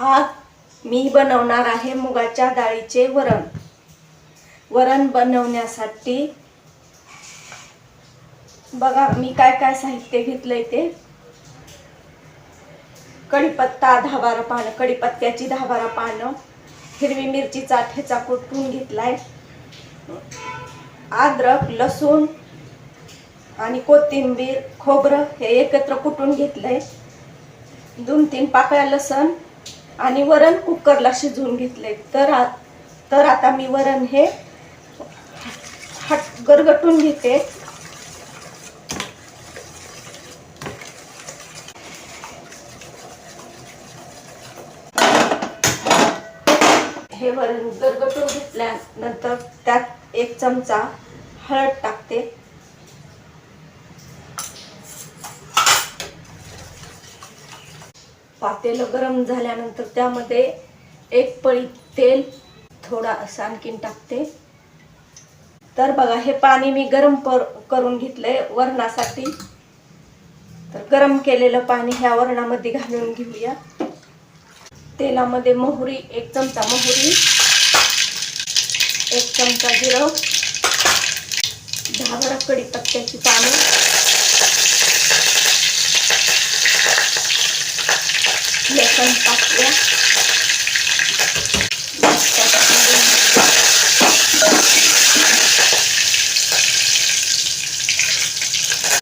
आज मी बनवणार आहे मुगाच्या डाळीचे वरण. वरण बनवण्यासाठी बघा मी काय काय साहित्य घेतलंय ते. कढीपत्ता दहा बारा पानं कढीपत्त्याची दहा बारा पानं हिरवी मिरचीचा ठेचा कुटून घेतलाय. अद्रक लसूण आणि कोथिंबीर खोबरं हे एकत्र कुटून घेतलंय. दोन तीन पाकळ्या लसण आणि वरण कुकरला शिजवून घेतले तर आ तर आता मी वरण हे हट गरगटून घेते. हे वरण गरगटून घेतल्यानंतर त्यात एक चमचा हळद टाकते. पातेलं गरम झाल्यानंतर त्यामध्ये एक पळी तेल थोडा असं आणखीन टाकते. तर बघा हे पाणी मी गरम पर करून घेतलंय वरणासाठी. तर गरम केलेलं पाणी ह्या वरणामध्ये घालून घेऊया. तेलामध्ये मोहरी एक चमचा मोहरी एक चमचा जिरं दहा बारा कढीपत्त्याची पानं लसण टाकूया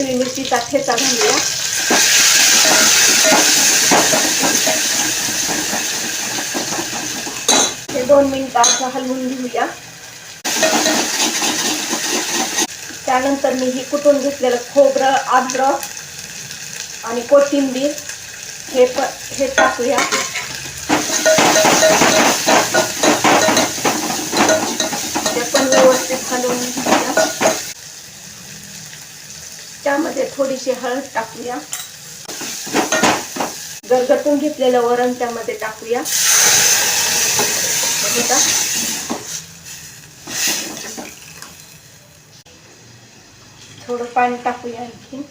हिरवी मिरचीचा ठेचा घालूया हे दोन मिनिटाचा हलवून घेऊया. त्यानंतर मी ही कुटून घेतलेलं खोबरं आद्र आणि कोथिंबीर हे पण हे टाकूया. ते पण व्यवस्थित हलवून घेऊया. त्यामध्ये थोडीशी हळद टाकूया. गरगटून घेतलेलं वरण त्यामध्ये टाकूया. बघा. थोडं पाणी टाकूया आणखी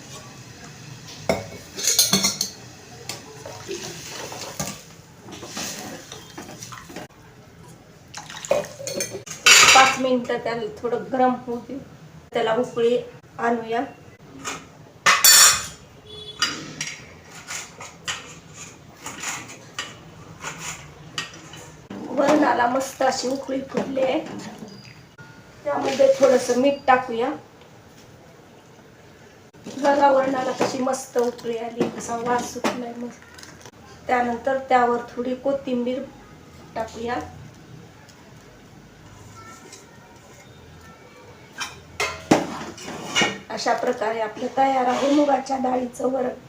पाच मिनिटं त्याला थोडं गरम होऊ देऊ त्याला उकळी आणूया. वरणाला मस्त अशी उकळी फुटली आहे. त्यामध्ये थोडस मीठ टाकूया. बघा वरणाला कशी मस्त उकळी आली. कसा वास सुटलाय मस्त. त्यानंतर त्यावर थोडी कोथिंबीर टाकूया. अशा प्रकारे आपलं तयार आहे. मुगाच्या डाळीचं वरण.